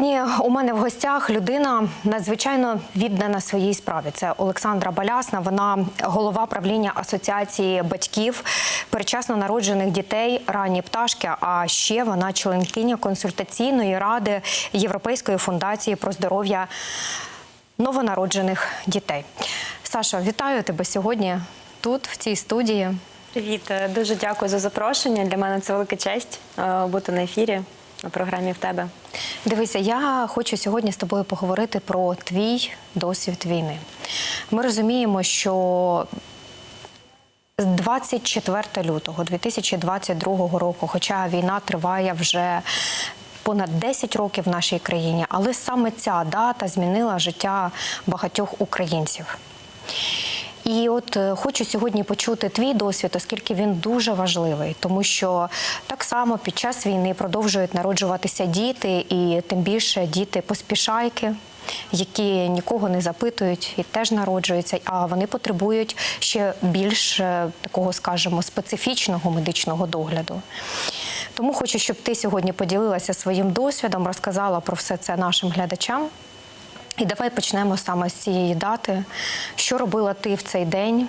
Сьогодні у мене в гостях людина надзвичайно віддана своїй справі. Це Олександра Балясна. Вона голова правління асоціації батьків перечасно народжених дітей ранні пташки. А ще вона членкиня консультаційної ради Європейської фундації про здоров'я новонароджених дітей. Саша, вітаю тебе сьогодні тут, в цій студії. Привіт, дуже дякую за запрошення. Для мене це велика честь е, бути на ефірі на програмі в тебе. Дивися, я хочу сьогодні з тобою поговорити про твій досвід війни. Ми розуміємо, що з 24 лютого 2022 року, хоча війна триває вже понад 10 років в нашій країні, але саме ця дата змінила життя багатьох українців. І от е, хочу сьогодні почути твій досвід, оскільки він дуже важливий, тому що так само під час війни продовжують народжуватися діти, і тим більше діти поспішайки, які нікого не запитують і теж народжуються, а вони потребують ще більш е, такого, скажімо, специфічного медичного догляду. Тому хочу, щоб ти сьогодні поділилася своїм досвідом, розказала про все це нашим глядачам. І давай почнемо саме з цієї дати. Що робила ти в цей день,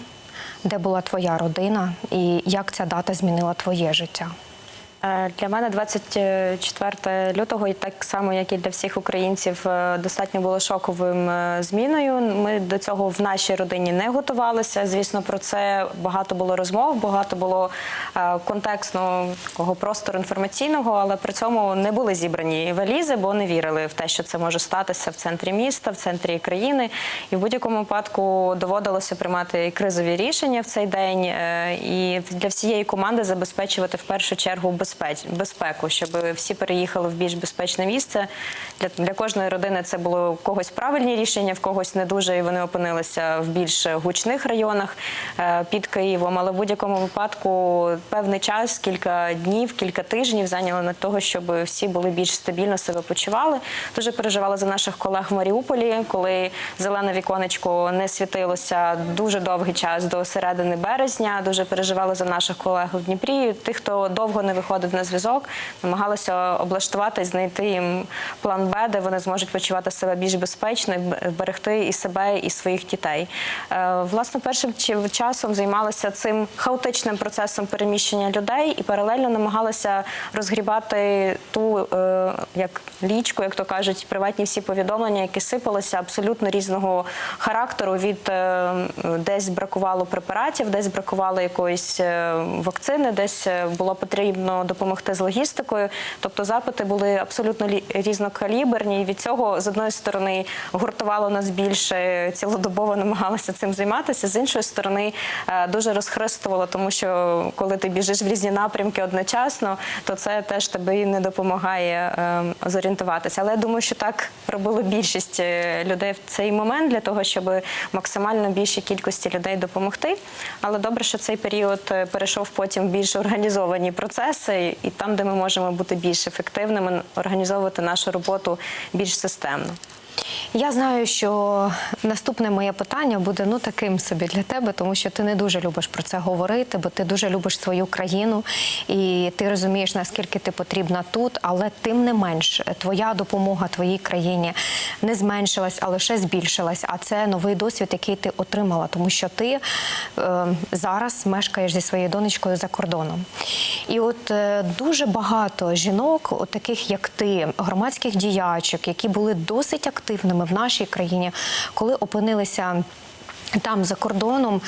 де була твоя родина, і як ця дата змінила твоє життя? Е, Для мене 24 лютого, і так само, як і для всіх українців, е, достатньо було шоковим е, зміною. Ми до цього в нашій родині не готувалися. Звісно, про це багато було розмов, багато було контекстного такого простору інформаційного, але при цьому не були зібрані валізи, бо не вірили в те, що це може статися в центрі міста, в центрі країни. І в будь-якому випадку доводилося приймати кризові рішення в цей день і для всієї команди забезпечувати в першу чергу безпеч, безпеку, щоб всі переїхали в більш безпечне місце. Для, для кожної родини це було когось правильні рішення, в когось не дуже, і вони опинилися в більш гучних районах е, під Києвом. Але в будь-якому випадку певний час, кілька днів, кілька тижнів зайняли на того, щоб всі були більш стабільно себе почували. Дуже переживали за наших колег в Маріуполі, коли зелене віконечко не світилося дуже довгий час до середини березня. Дуже переживали за наших колег в Дніпрі. Тих, хто довго не виходив на зв'язок, намагалися облаштувати знайти їм план Б, де вони зможуть почувати себе більш безпечно, берегти і себе, і своїх дітей. Е, Власне, першим часом займалися цим хаотичним процесом переміщення людей і паралельно намагалися розгрібати ту е, як лічку, як то кажуть, приватні всі повідомлення, які сипалися абсолютно різного характеру. Від е, десь бракувало препаратів, десь бракувало якоїсь вакцини, десь було потрібно допомогти з логістикою. Тобто запити були абсолютно лі- різнокаліберні. І від цього з одної сторони гуртувало нас більше цілодобово намагалися цим займатися. З іншої сторони, е, дуже розхристувало, тому що коли ти біжиш в різні напрямки одночасно, то це теж тобі не допомагає е, зорієнтуватися. Але я думаю, що так робила більшість е, людей в цей момент для того, щоб максимально більшій кількості людей допомогти. Але добре, що цей період е, перейшов потім в більш організовані процеси, і там, де ми можемо бути більш ефективними, організовувати нашу роботу більш системно. Я знаю, що наступне моє питання буде ну таким собі для тебе, тому що ти не дуже любиш про це говорити, бо ти дуже любиш свою країну і ти розумієш, наскільки ти потрібна тут, але тим не менш, твоя допомога твоїй країні не зменшилась, а лише збільшилась. А це новий досвід, який ти отримала, тому що ти е, зараз мешкаєш зі своєю донечкою за кордоном. І от е, дуже багато жінок, от таких як ти, громадських діячок, які були досить активними в нашій країні, коли опинилися. Там за кордоном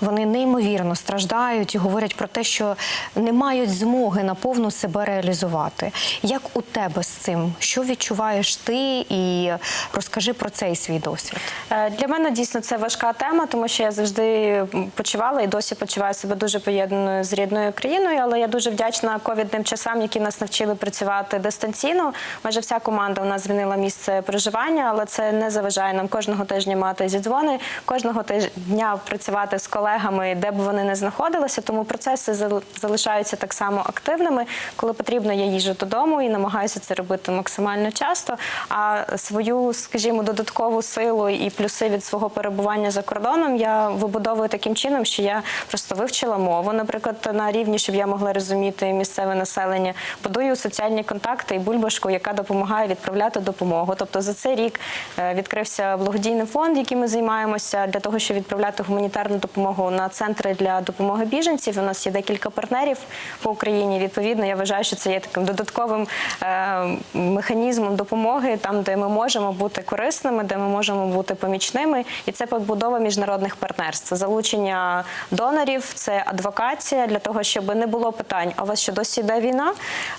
вони неймовірно страждають і говорять про те, що не мають змоги наповну себе реалізувати. Як у тебе з цим? Що відчуваєш ти? І розкажи про цей свій досвід. Е, Для мене дійсно це важка тема, тому що я завжди почувала і досі почуваю себе дуже поєднаною з рідною країною. Але я дуже вдячна ковідним часам, які нас навчили працювати дистанційно. Майже вся команда у нас змінила місце проживання, але це не заважає нам кожного тижня мати зідзвони, кожного дня працювати з колегами, де б вони не знаходилися. Тому процеси зал- залишаються так само активними. Коли потрібно, я їжджу додому і намагаюся це робити максимально часто. А свою, скажімо, додаткову силу і плюси від свого перебування за кордоном я вибудовую таким чином, що я просто вивчила мову, наприклад, на рівні, щоб я могла розуміти місцеве населення, будую соціальні контакти і бульбашку, яка допомагає відправляти допомогу. Тобто за цей рік е, відкрився благодійний фонд, яким ми займаємося для того, щоб відправляти гуманітарну допомогу на центри для допомоги біженців. У нас є декілька партнерів по Україні. Відповідно, я вважаю, що це є таким додатковим е, механізмом допомоги, там, де ми можемо бути корисними, де ми можемо бути помічними, і це побудова міжнародних партнерств, залучення донорів, це адвокація для того, щоб не було питань. А у вас що досі йде війна?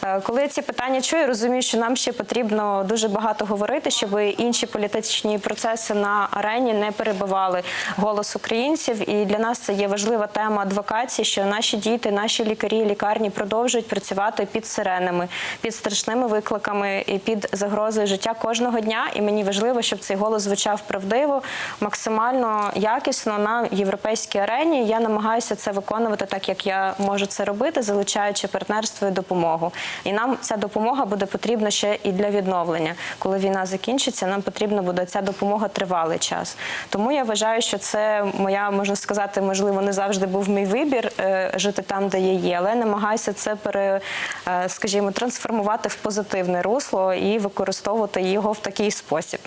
Е, Коли я ці питання чую, розумію, що нам ще потрібно дуже багато говорити, щоб інші політичні процеси на арені не перебивали голос українців. І для нас це є важлива тема адвокації, що наші діти, наші лікарі, лікарні продовжують працювати під сиренами, під страшними викликами і під загрозою життя кожного дня. І мені важливо, щоб цей голос звучав правдиво, максимально якісно на європейській арені. Я намагаюся це виконувати так, як я можу це робити, залучаючи партнерство і допомогу. І нам ця допомога буде потрібна ще і для відновлення. Коли війна закінчиться, нам потрібна буде ця допомога тривалий час. Тому я вважаю, що це моя можна сказати, можливо, не завжди був мій вибір е, жити там, де я є, але намагаюся це пере, е, скажімо, трансформувати в позитивне русло і використовувати його в такий спосіб.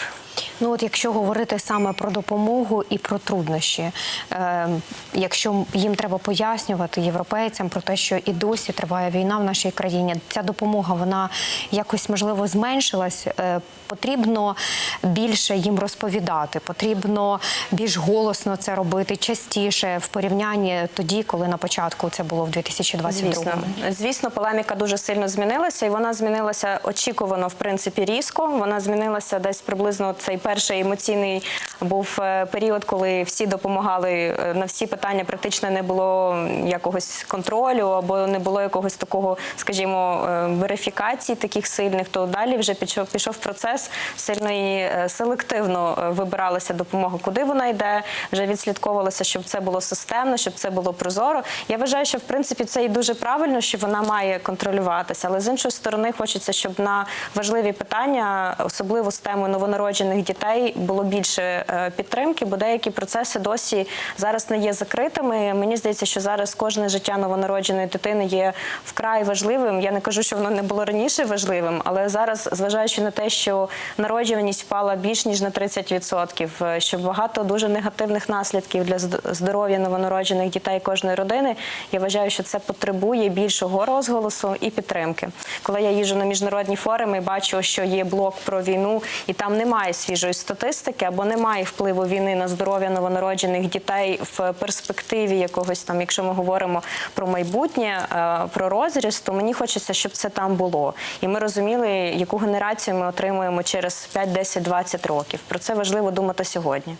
Ну от якщо говорити саме про допомогу і про труднощі, е, якщо їм треба пояснювати європейцям про те, що і досі триває війна в нашій країні, ця допомога вона якось можливо зменшилась. Е, потрібно більше їм розповідати, потрібно більш голосно це робити частіше в порівнянні тоді, коли на початку це було в 2022 Звісно, звісно, полеміка дуже сильно змінилася, і вона змінилася очікувано, в принципі, різко. Вона змінилася десь приблизно цей перший емоційний був е, період, коли всі допомагали е, на всі питання. Практично не було якогось контролю або не було якогось такого, скажімо, е, верифікації таких сильних. То далі вже пішов пішов процес сильної селективно вибиралася допомога, куди вона йде. Вже відслідковувалося, щоб це було системно, щоб це було прозоро. Я вважаю, що в принципі це і дуже правильно, що вона має контролюватися. Але з іншої сторони, хочеться, щоб на важливі питання, особливо з темою новонароджених дітей, було більше е, підтримки, бо деякі процеси досі зараз не є закритими. Мені здається, що зараз кожне життя новонародженої дитини є вкрай важливим. Я не кажу, що воно не було раніше важливим, але зараз, зважаючи на те, що народжуваність впала більш ніж на 30%, е, що багато дуже негативних наслідків для здоров'я новонароджених дітей кожної родини. Я вважаю, що це потребує більшого розголосу і підтримки. Коли я їжджу на міжнародні форуми, бачу, що є блок про війну, і там немає свіжої статистики або немає впливу війни на здоров'я новонароджених дітей в перспективі якогось там, якщо ми говоримо про майбутнє, е, про розріст, то мені хочеться, щоб це там було. І ми розуміли, яку генерацію ми отримуємо через 5, 10, 20 років. Про це важливо думати сьогодні.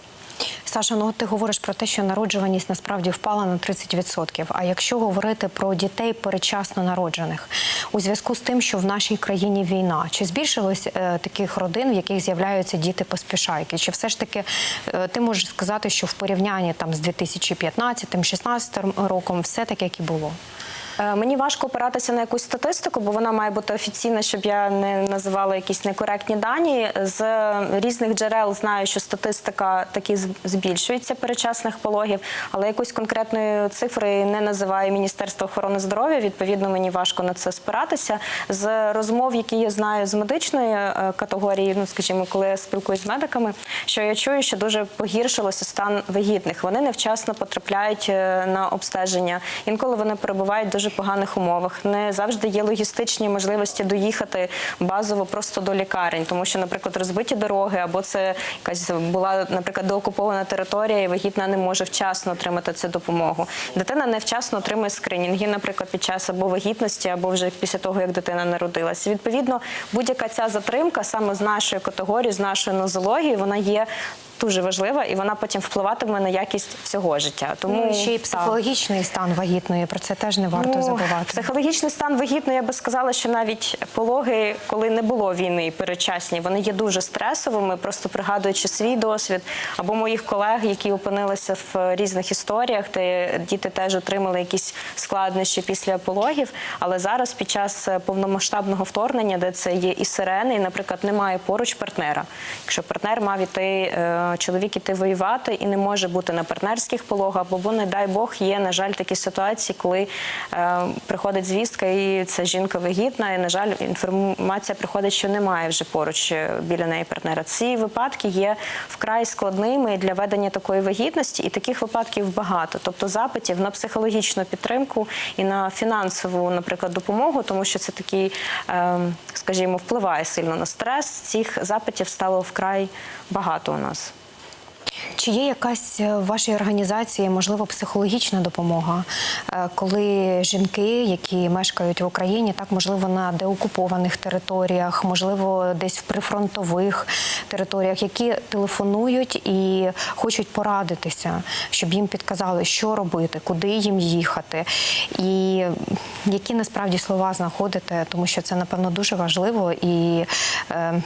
Саша, ну ти говориш про те, що народжуваність насправді впала на 30%. А якщо говорити про дітей передчасно народжених, у зв'язку з тим, що в нашій країні війна, чи збільшилось е, таких родин, в яких з'являються діти поспішайки? Чи все ж таки е, ти можеш сказати, що в порівнянні там з 2015-16 роком все таке, як і було? Е, Мені важко опиратися на якусь статистику, бо вона має бути офіційна, щоб я не називала якісь некоректні дані. З різних джерел знаю, що статистика таки збільшується перечасних пологів, але якоїсь конкретної цифри не називає Міністерство охорони здоров'я. Відповідно, мені важко на це спиратися. З розмов, які я знаю з медичної е, категорії, ну скажімо, коли я спілкуюсь з медиками, що я чую, що дуже погіршилося стан вагітних. Вони невчасно потрапляють е, на обстеження. Інколи вони перебувають в дуже поганих умовах. Не завжди є логістичні можливості доїхати базово просто до лікарень, тому що, наприклад, розбиті дороги, або це якась була, наприклад, деокупована територія, і вагітна не може вчасно отримати цю допомогу. Дитина невчасно отримує скринінги, наприклад, під час або вагітності, або вже після того, як дитина народилася. Відповідно, будь-яка ця затримка саме з нашої категорії, з нашої нозології, вона є дуже важлива, і вона потім впливатиме на якість всього життя. Тому Ну, ще й так. стан вагітної, про це теж не варто Ну, забувати. Психологічний стан вагітної, я би сказала, що навіть пологи, коли не було війни передчасні, вони є дуже стресовими, просто пригадуючи свій досвід або моїх колег, які опинилися в різних історіях, де діти теж отримали якісь складнощі після пологів. Але зараз, під час е, повномасштабного вторгнення, де це є і сирени, і, наприклад, немає поруч партнера. Якщо партнер мав іти, е, чоловік іти воювати і не може бути на партнерських пологах, або не дай Бог є, на жаль, такі ситуації, коли е, приходить звістка, і ця жінка вагітна, і на жаль, інформація приходить, що немає вже поруч е, біля неї партнера. Ці випадки є вкрай складними для ведення такої вагітності, і таких випадків багато. Тобто запитів на психологічну підтримку і на фінансову, наприклад, допомогу, тому що це такий, е, скажімо, впливає сильно на стрес. Цих запитів стало вкрай багато у нас. Чи є якась е, в вашій організації, можливо, психологічна допомога, е, коли жінки, які мешкають в Україні, так можливо на деокупованих територіях, можливо, десь в прифронтових територіях, які телефонують і хочуть порадитися, щоб їм підказали, що робити, куди їм їхати, і які насправді слова знаходите, тому що це напевно дуже важливо і. е,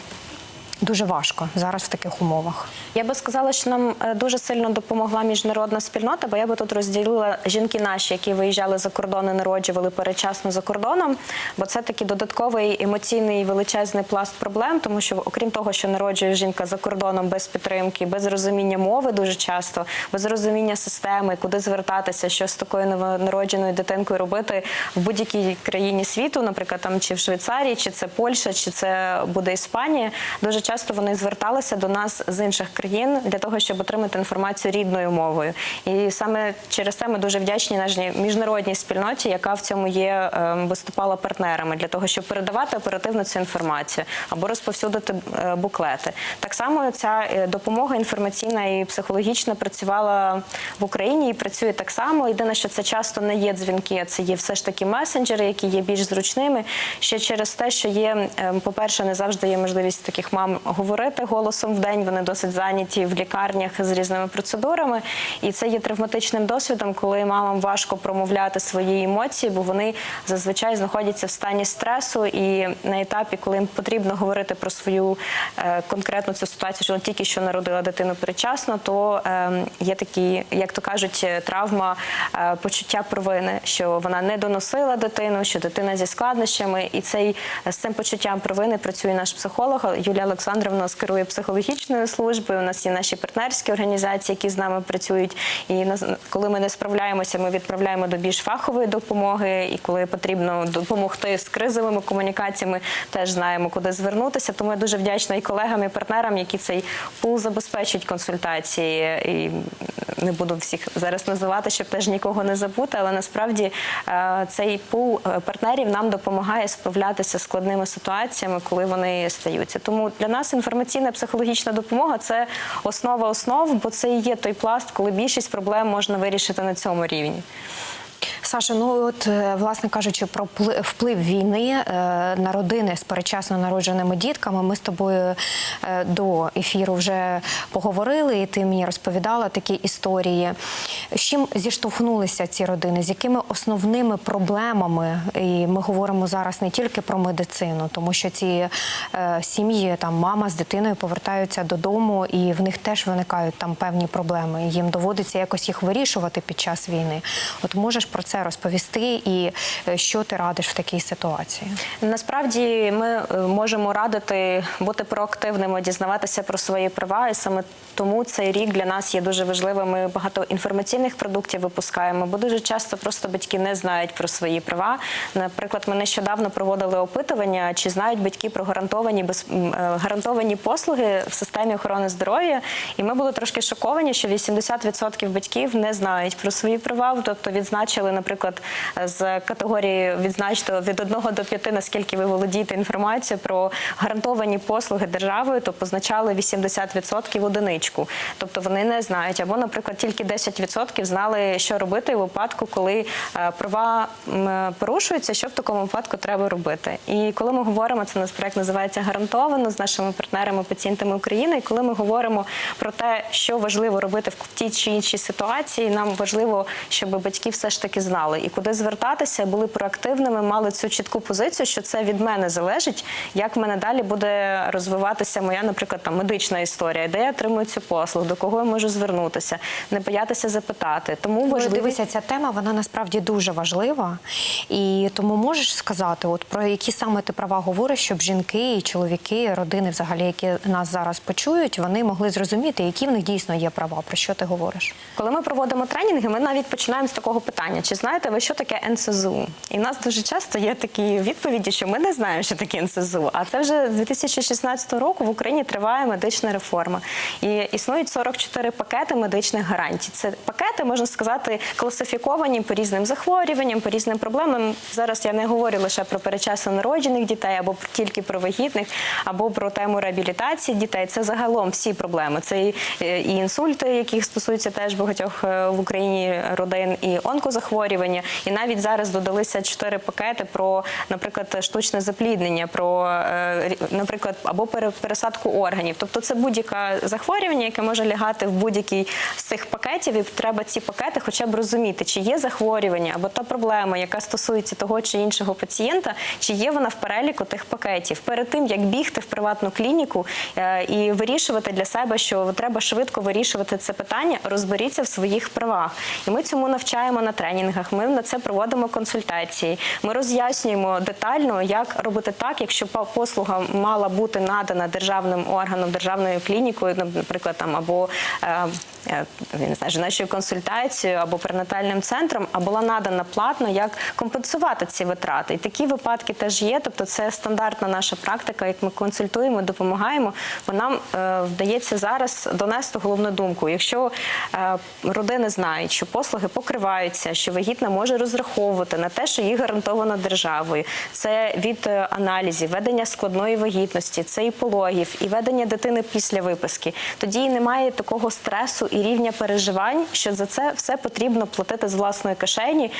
Дуже важко зараз в таких умовах. Я би сказала, що нам е, дуже сильно допомогла міжнародна спільнота, бо я би тут розділила жінки наші, які виїжджали за кордон і народжували передчасно за кордоном. Бо це такий додатковий емоційний величезний пласт проблем, тому що окрім того, що народжує жінка за кордоном без підтримки, без розуміння мови дуже часто, без розуміння системи, куди звертатися, що з такою новонародженою дитинкою робити в будь-якій країні світу, наприклад, там чи в Швейцарії, чи це Польща, чи це буде Іспанія. Дуже часто вони зверталися до нас з інших країн для того, щоб отримати інформацію рідною мовою. І саме через це ми дуже вдячні нашій міжнародній спільноті, яка в цьому є ем, виступала партнерами для того, щоб передавати оперативно цю інформацію або розповсюдити е, буклети. Так само ця е, допомога інформаційна і психологічна працювала в Україні і працює так само. Єдине, що це часто не є дзвінки, це є все ж таки месенджери, які є більш зручними. Ще через те, що є, ем, по-перше, не завжди є можливість таких мам говорити голосом в день. Вони досить зайняті в лікарнях з різними процедурами. І це є травматичним досвідом, коли мамам важко промовляти свої емоції, бо вони зазвичай знаходяться в стані стресу. І на етапі, коли їм потрібно говорити про свою е, конкретну цю ситуацію, що вона тільки що народила дитину передчасно, то е, є такі, як то кажуть, е, травма е, почуття провини, що вона не доносила дитину, що дитина зі складнощами, і цей з цим почуттям провини працює наш психолог Юлія Олександровна нас керує психологічною службою. У нас є наші партнерські організації, які з нами працюють. І коли ми не справляємося, ми відправляємо до більш фахової допомоги. І коли потрібно допомогти з кризовими комунікаціями, теж знаємо, куди звернутися. Тому я дуже вдячна і колегам, і партнерам, які цей пул забезпечують консультації. І не буду всіх зараз називати, щоб теж нікого не забути. Але насправді е, цей пул е, партнерів нам допомагає справлятися з складними ситуаціями, коли вони стаються. Тому для нас інформаційна психологічна допомога це основа основ, бо це і є той пласт, коли більшість проблем можна вирішити на цьому рівні. Саша, ну от е, власне кажучи про пли- вплив війни е, на родини з передчасно народженими дітками, ми з тобою е, до ефіру вже поговорили, і ти мені розповідала такі історії. З чим зіштовхнулися ці родини? З якими основними проблемами? І ми говоримо зараз не тільки про медицину, тому що ці сім'ї, там мама з дитиною повертаються додому, і в них теж виникають там певні проблеми. Їм доводиться якось їх вирішувати під час війни. От можеш про це розповісти, і е, що ти радиш в такій ситуації? Насправді ми е, можемо радити бути проактивними, дізнаватися про свої права, і саме тому цей рік для нас є дуже важливим. Ми багато інформаційних продуктів випускаємо, бо дуже часто просто батьки не знають про свої права. Наприклад, ми нещодавно проводили опитування, чи знають батьки про гарантовані без е, гарантовані послуги в системі охорони здоров'я. І ми були трошки шоковані, що 80% батьків не знають про свої права, тобто відзначили, наприклад. з категорії відзначити від 1 до 5, наскільки ви володієте інформацією про гарантовані послуги державою, то позначали 80% одиничку. Тобто вони не знають. Або, наприклад, тільки 10% знали, що робити у випадку, коли е, права порушуються, що в такому випадку треба робити. І коли ми говоримо, це наш проект називається гарантовано з нашими партнерами, пацієнтами України. І коли ми говоримо про те, що важливо робити в тій чи іншій ситуації, нам важливо, щоб батьки все ж таки знали і куди звертатися, були проактивними, мали цю чітку позицію, що це від мене залежить, як в мене далі буде розвиватися моя, наприклад, там медична історія, де я отримую цю послугу, до кого я можу звернутися, не боятися запитати. Тому Ну, важливо дивися, ця тема вона насправді дуже важлива. І тому можеш сказати, от про які саме ти права говориш, щоб жінки і чоловіки, родини, взагалі, які нас зараз почують, вони могли зрозуміти, які в них дійсно є права. Про що ти говориш? Коли ми проводимо тренінги, ми навіть починаємо з такого питання: чи знаєте ви, що таке НСЗУ? І в нас дуже часто є такі відповіді, що ми не знаємо, що таке НСЗУ. А це вже з 2016 року в Україні триває медична реформа. І існують 44 пакети медичних гарантій. Це пакети, можна сказати, класифіковані по різним захворюванням, по різним проблемам. Зараз я не говорю лише про перечасно народжених дітей, або тільки про вагітних, або про тему реабілітації дітей. Це загалом всі проблеми. Це і, е, інсульти, яких стосуються теж багатьох е, в Україні родин, і онкозахворювання. І навіть зараз додалися чотири пакети про, наприклад, штучне запліднення, про, е, наприклад, або пере- пересадку органів. Тобто це будь-яке захворювання, яке може лягати в будь-який з цих пакетів, і треба ці пакети хоча б розуміти, чи є захворювання або та проблема, яка стосується того чи іншого пацієнта, чи є вона в переліку тих пакетів. Перед тим як бігти в приватну клініку е, і вирішувати для себе, що треба швидко вирішувати це питання, розберіться в своїх правах. І ми цьому навчаємо на тренінгах. Ми на це проводимо консультації. Ми роз'яснюємо детально, як робити так, якщо послуга мала бути надана державним органом, державною клінікою, наприклад, там або е, е, я не знаю, жіночою консультацією або перинатальним центром, а була надана платно, як компенсувати ці витрати. І такі випадки теж є. Тобто, це стандартна наша практика, як ми консультуємо, допомагаємо. Бо нам е, вдається зараз донести головну думку. Якщо родини знають, що послуги покриваються, що вагітна може розраховувати на те, що їх гарантовано державою, це від е, аналізів, ведення складної вагітності, це і пологів, і ведення дитини після виписки. Тоді немає такого стресу і рівня переживань, що за це все потрібно платити з власної кишені.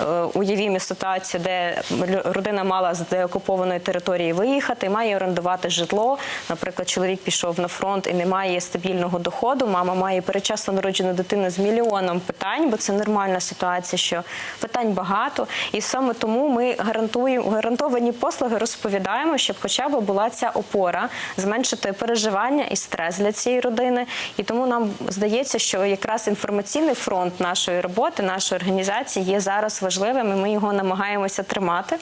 Е, Уявімо ситуацію, де родина мала з деокупованої території виїхати, має орендувати житло. Наприклад, чоловік пішов на фронт і не має стабільного доходу. Мама має перечасно народжену дитину з мільйоном питань, бо це нормальна ситуація, що питань багато. І саме тому ми гарантуємо гарантовані послуги, розповідаємо, щоб хоча б була ця опора, зменшити переживання і стрес для цієї родини. І тому нам здається, що якраз інформаційний фронт нашої роботи, нашої організації є зараз важливим. і Ми його намагаємося тримати.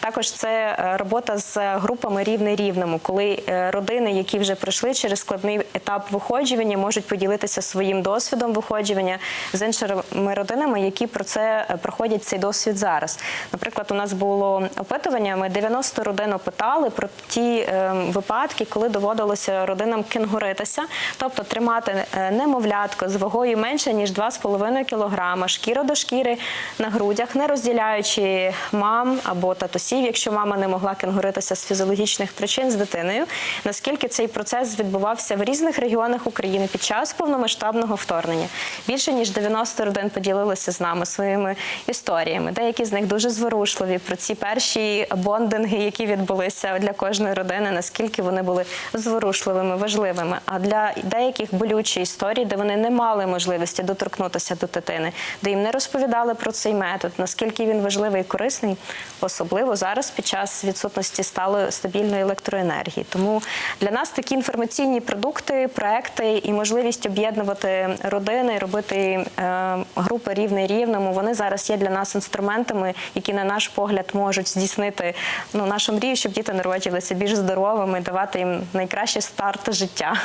Також це е, робота з групами рівний рівному, коли е, родини, які вже пройшли через складний етап виходжування, можуть поділитися своїм досвідом виходжування з іншими родинами, які про це е, проходять цей досвід зараз. Наприклад, у нас було опитування. Ми 90 родин опитали про ті е, випадки, коли доводилося родинам кенгуритися, тобто тримати е, немовлятко з вагою менше ніж 2,5 кг, шкіра до шкіри на грудях, не розділяючи мам або татусів, якщо мама не могла кенгуритися з фізіологічних причин з дитиною. Наскільки цей процес відбувався в різних регіонах України під час повномасштабного вторгнення? Більше ніж 90 родин поділилися з нами своїми історіями. Деякі з них дуже зворушливі про ці перші бондинги, які відбулися для кожної родини, наскільки вони були зворушливими, важливими. А для деяких болючі історії, де вони не мали можливості доторкнутися до дитини, де їм не розповідали про цей метод, наскільки він важливий і корисний, особливо зараз під час відсутності сталої стабільної електроенергії. Тому для нас такі інформаційні продукти, проекти і можливість об'єднувати родини, робити е, групи рівний рівному. Вони зараз є для нас інструментами, які на наш погляд можуть здійснити ну нашу мрію, щоб діти народилися більш здоровими, давати їм найкращий старт життя.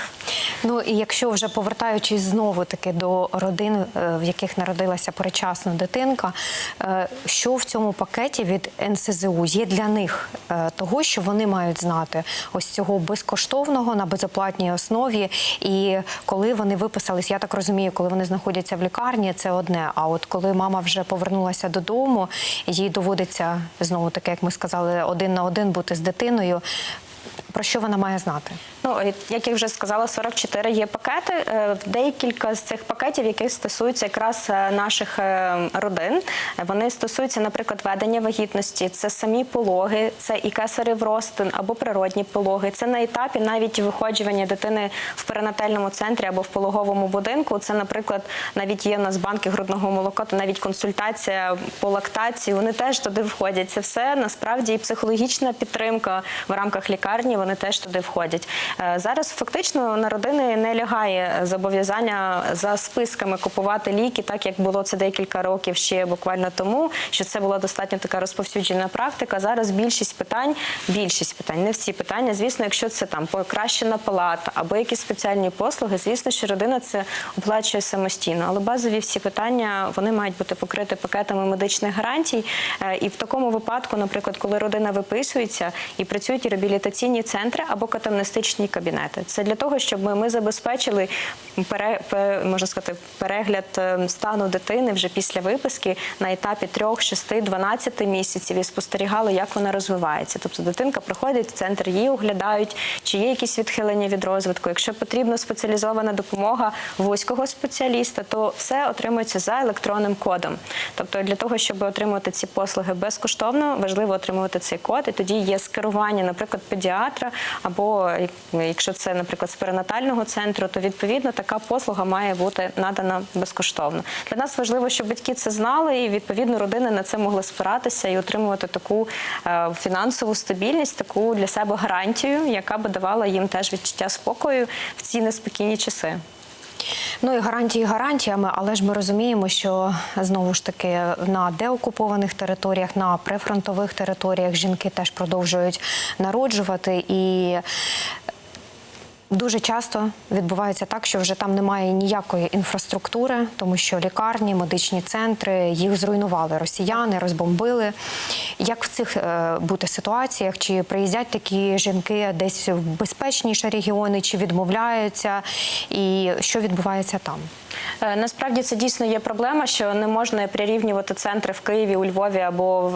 Ну і якщо вже повертаючись знову таки до родин, е, в яких народилася перечасна дитинка, е, що в цьому пакеті від НСЗУ є для них е, того, що вони мають знати ось цього безкоштовного на безоплатній основі. І коли вони виписались, я так розумію, коли вони знаходяться в лікарні, це одне. А от коли мама вже повернулася додому. Їй доводиться знову таки, як ми сказали, один на один бути з дитиною. Про що вона має знати? Ну, як я вже сказала, 44 є пакети. Е, Декілька з цих пакетів, які стосуються якраз е, наших е, родин. Вони стосуються, наприклад, ведення вагітності, це самі пологи, це і кесарів розтин або природні пологи. Це на етапі навіть виходжування дитини в перинатальному центрі або в пологовому будинку. Це, наприклад, навіть є у нас банки грудного молока, то навіть консультація по лактації. Вони теж туди входять. Це все насправді і психологічна підтримка в рамках лікарні. Вони теж туди входять. Е, Зараз фактично на родини не лягає зобов'язання за списками купувати ліки, так як було це декілька років ще буквально тому, що це була достатньо така розповсюджена практика. Зараз більшість питань, більшість питань, не всі питання. Звісно, якщо це там покращена палата або якісь спеціальні послуги, звісно, що родина це оплачує самостійно. Але базові всі питання вони мають бути покриті пакетами медичних гарантій. Е, І в такому випадку, наприклад, коли родина виписується і працюють реабілітаційні центри або катамнестичні кабінети, це для того, щоб ми, ми забезпечили пере, пе- можна сказати, перегляд е, стану дитини вже після виписки на етапі 3, 6, 12 місяців і спостерігали, як вона розвивається. Тобто дитинка приходить в центр, її оглядають, чи є якісь відхилення від розвитку. Якщо потрібна спеціалізована допомога вузького спеціаліста, то все отримується за електронним кодом. Тобто для того, щоб отримувати ці послуги безкоштовно, важливо отримувати цей код, і тоді є скерування, наприклад, педіатра, або якщо це, наприклад, з перинатального центру, то відповідно така послуга має бути надана безкоштовно. Для нас важливо, щоб батьки це знали, і відповідно родини на це могли спиратися і отримувати таку е, фінансову стабільність, таку для себе гарантію, яка би давала їм теж відчуття спокою в ці неспокійні часи. Ну і гарантії гарантіями, але ж ми розуміємо, що знову ж таки на деокупованих територіях, на прифронтових територіях жінки теж продовжують народжувати і. Дуже часто відбувається так, що вже там немає ніякої інфраструктури, тому що лікарні, медичні центри їх зруйнували росіяни, розбомбили. Як в цих е, бути ситуаціях? Чи приїздять такі жінки десь в безпечніші регіони, чи відмовляються, і що відбувається там? Е, Насправді це дійсно є проблема, що не можна прирівнювати центри в Києві, у Львові або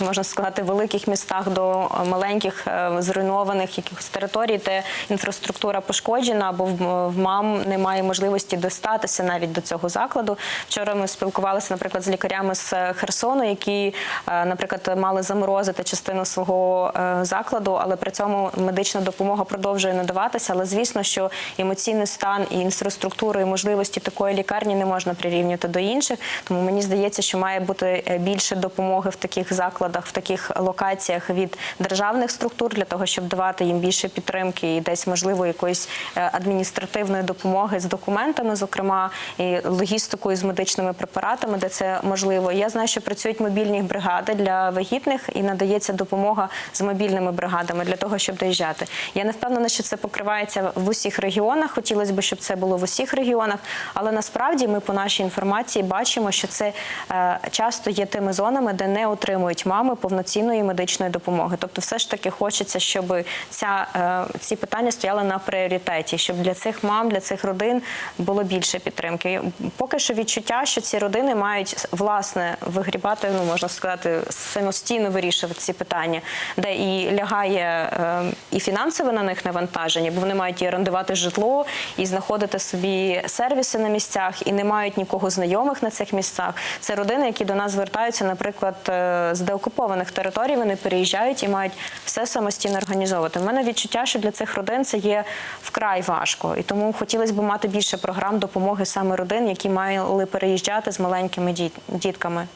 е, можна сказати великих містах до маленьких е, зруйнованих якихось територій, де інфраструктура пошкоджена, або в, мам немає можливості достатися навіть до цього закладу. Вчора ми спілкувалися, наприклад, з лікарями з Херсону, які, наприклад, мали заморозити частину свого закладу, але при цьому медична допомога продовжує надаватися. Але звісно, що емоційний стан і інфраструктуру, і можливості такої лікарні не можна прирівнювати до інших. Тому мені здається, що має бути е, більше допомоги в таких закладах, в таких локаціях від державних структур для того, щоб давати їм більше підтримки і десь можливо якоїсь е, адміністративної допомоги з документами, зокрема і логістикою з медичними препаратами, де це можливо. Я знаю, що працюють мобільні бригади для вагітних і надається допомога з мобільними бригадами для того, щоб доїжджати. Я не впевнена, що це покривається в усіх регіонах. Хотілося б, щоб це було в усіх регіонах, але насправді ми по нашій інформації бачимо, що це е, часто є тими зонами, де не отримують мами повноцінної медичної допомоги. Тобто, все ж таки хочеться, щоб ця е, ці питання стояли на пріоритеті, щоб для цих мам, для цих родин було більше підтримки. Поки що відчуття, що ці родини мають власне вигрібати, ну можна сказати, самостійно вирішувати ці питання, де і лягає е, і фінансове на них навантаження, бо вони мають і орендувати житло, і знаходити собі сервіси на місцях, і не мають нікого знайомих на цих місцях. Це родини, які до нас звертаються, наприклад, е, з деокупованих територій. Вони переїжджають і мають все самостійно організовувати. У мене відчуття, що для цих родин це є вкрай важко, і тому хотілося б мати більше програм допомоги саме родин, які мали переїжджати з маленькими діт- дітками.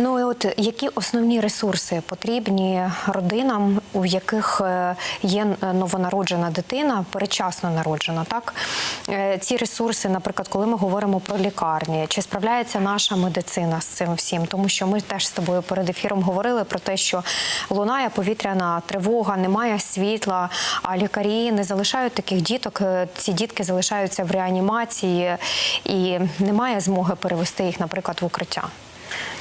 Ну і от які основні ресурси потрібні родинам, у яких е, є новонароджена дитина, перечасно народжена, так Е, ці ресурси, наприклад, коли ми говоримо про лікарні, чи справляється наша медицина з цим всім? Тому що ми теж з тобою перед ефіром говорили про те, що лунає повітряна тривога, немає світла, а лікарі не залишають таких діток. е, Ці дітки залишаються в реанімації і немає змоги перевести їх, наприклад, в укриття.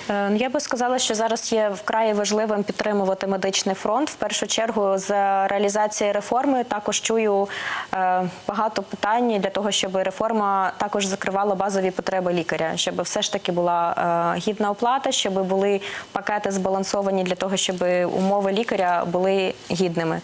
Е, Я би сказала, що зараз є вкрай важливим підтримувати медичний фронт. В першу чергу з реалізації реформи також чую е, багато питань для того, щоб реформа також закривала базові потреби лікаря, щоб все ж таки була е, гідна оплата, щоб були пакети збалансовані для того, щоб умови лікаря були гідними.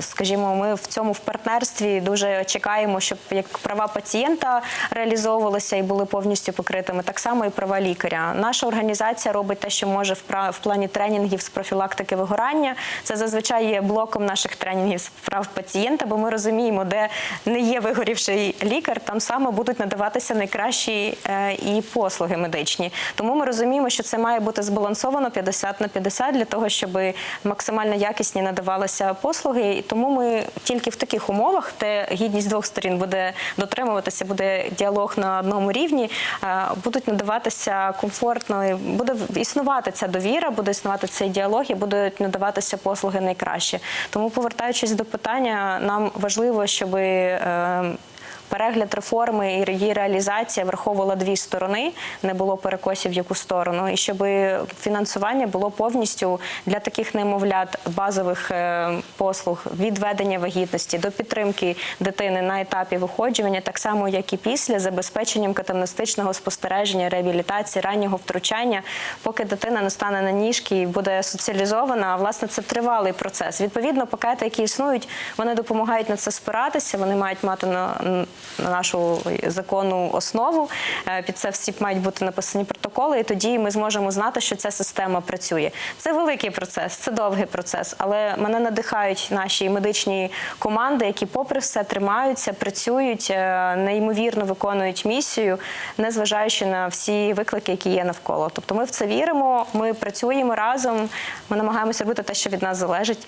Скажімо, ми в цьому в партнерстві дуже чекаємо, щоб як права пацієнта реалізовувалися і були повністю покритими, так само і права лікаря. Наша організація робить те, що може в плані тренінгів з профілактики вигорання. Це зазвичай є блоком наших тренінгів з прав пацієнта, бо ми розуміємо, де не є вигорівший лікар, там саме будуть надаватися найкращі е, і послуги медичні. Тому ми розуміємо, що це має бути збалансовано 50 на 50 для того, щоб максимально якісні надавалися послуги. І тому ми тільки в таких умовах, де гідність двох сторін буде дотримуватися, буде діалог на одному рівні, е, будуть надаватися комфортно, буде існувати ця довіра, буде існувати цей діалог і будуть надаватися послуги найкраще. Тому, повертаючись до питання, нам важливо, щоб Перегляд реформи і її реалізація враховувала дві сторони, не було перекосів в яку сторону, і щоб фінансування було повністю для таких немовлят базових е, послуг від ведення вагітності до підтримки дитини на етапі виходжування, так само як і після забезпеченням катамнестичного спостереження, реабілітації, раннього втручання, поки дитина не стане на ніжки і буде соціалізована. А власне це тривалий процес. Відповідно, пакети, які існують, вони допомагають на це спиратися. Вони мають мати на, на нашу законну основу. Е, Під це всі мають бути написані протоколи, і тоді ми зможемо знати, що ця система працює. Це великий процес, це довгий процес, але мене надихають наші медичні команди, які, попри все, тримаються, працюють, е, неймовірно виконують місію, незважаючи на всі виклики, які є навколо. Тобто, ми в це віримо, ми працюємо разом, ми намагаємося робити те, що від нас залежить.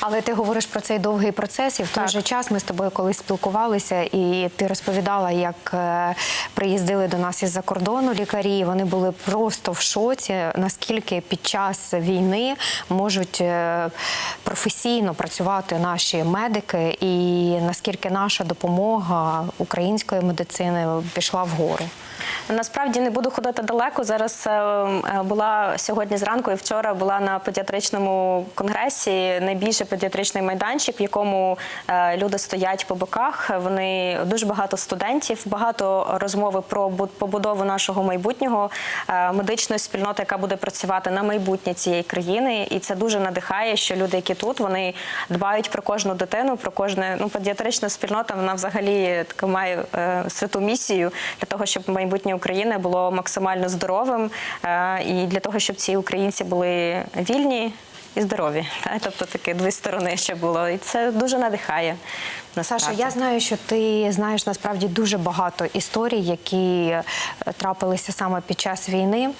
Але ти говориш про цей довгий процес, і в той Так. же час ми з тобою колись спілкувалися, і ти розповідала, як е, приїздили до нас із-за кордону лікарі. Вони були просто в шоці, наскільки під час війни можуть е, професійно працювати наші медики, і наскільки наша допомога української медицини пішла вгору. Насправді не буду ходити далеко. Зараз е, була сьогодні зранку і вчора була на педіатричному конгресі найбільший педіатричний майданчик, в якому е, люди стоять по боках. Вони дуже багато студентів, багато розмови про бу- побудову нашого майбутнього е, медичної спільноти, яка буде працювати на майбутнє цієї країни. І це дуже надихає, що люди, які тут, вони дбають про кожну дитину, про кожне ну педіатрична спільнота. Вона взагалі така має е, святу місію для того, щоб майбутнє України було максимально здоровим, і для того, щоб ці українці були вільні. І здорові, та? тобто такі дві сторони ще було, і це дуже надихає. Саша, я знаю, що ти знаєш насправді дуже багато історій, які е, трапилися саме під час війни.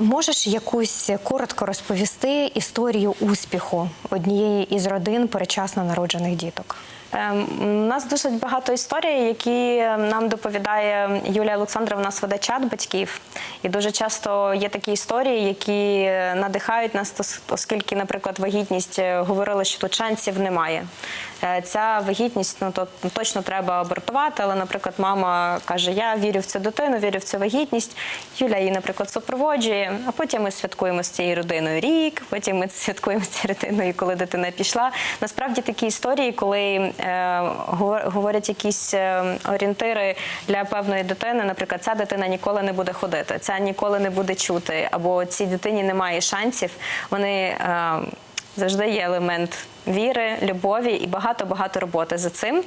Можеш якусь коротко розповісти історію успіху однієї із родин перечасно народжених діток? Ем, У нас дуже багато історій, які нам доповідає Юлія Олександровна, нас веде чат батьків. І дуже часто є такі історії, які надихають нас, оскільки, наприклад, вагітність е, говорили, що тут шансів немає. Е, Ця вагітність ну то точно треба абортувати, але, наприклад, мама каже: Я вірю в цю дитину, вірю в цю вагітність. Юля її, наприклад, супроводжує, а потім ми святкуємо з цією родиною рік, потім ми святкуємо з цією родиною, коли дитина пішла. Насправді такі історії, коли е, говорять якісь е, орієнтири для певної дитини, наприклад, ця дитина ніколи не буде ходити, ця ніколи не буде чути, або цій дитині немає шансів. Вони е, завжди є елемент віри, любові і багато-багато роботи за цим.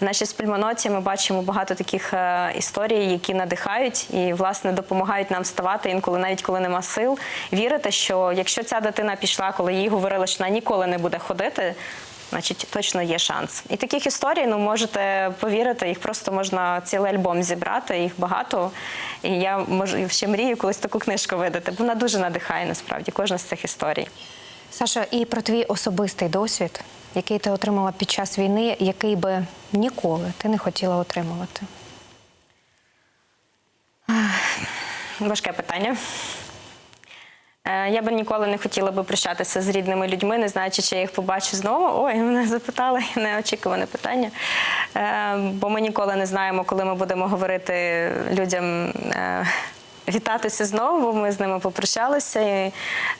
В нашій спільноті ми бачимо багато таких е, історій, які надихають і власне допомагають нам вставати інколи, навіть коли нема сил, вірити, що якщо ця дитина пішла, коли їй говорили, що вона ніколи не буде ходити. Значить, точно є шанс. І таких історій, ну можете повірити, їх просто можна цілий альбом зібрати, їх багато. І я можу ще мрію колись таку книжку видати, бо вона дуже надихає насправді кожна з цих історій. Саша, і про твій особистий досвід, який ти отримала під час війни, який би ніколи ти не хотіла отримувати. Важке питання. Е, Я би ніколи не хотіла би прощатися з рідними людьми, не знаючи, чи я їх побачу знову. Ой, мене запитали неочікуване питання. Е, Бо ми ніколи не знаємо, коли ми будемо говорити людям е, вітатися знову, бо ми з ними попрощалися. І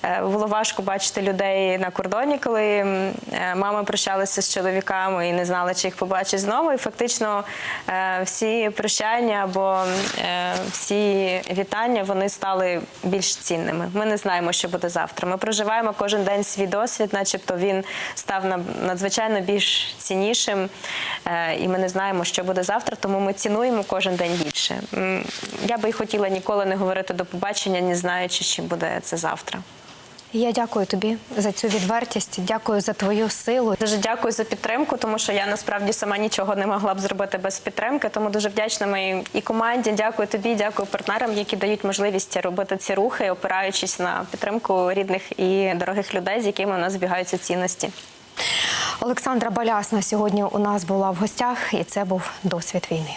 е, було важко бачити людей на кордоні, коли е, мами прощалися з чоловіками і не знали, чи їх побачать знову. І фактично е, всі прощання або всі вітання вони стали більш цінними. Ми не знаємо, що буде завтра. Ми проживаємо кожен день свій досвід, начебто він став надзвичайно більш ціннішим, і ми не знаємо, що буде завтра, тому ми цінуємо кожен день більше. Я би хотіла ніколи не говорити до побачення, не знаючи, чи буде це завтра. Я дякую тобі за цю відвертість. Дякую за твою силу. Дуже дякую за підтримку, тому що я насправді сама нічого не могла б зробити без підтримки. Тому дуже вдячна моїй і команді. Дякую тобі, дякую партнерам, які дають можливість робити ці рухи, опираючись на підтримку рідних і дорогих людей, з якими у нас збігаються цінності. Олександра Балясна сьогодні у нас була в гостях, і це був досвід війни.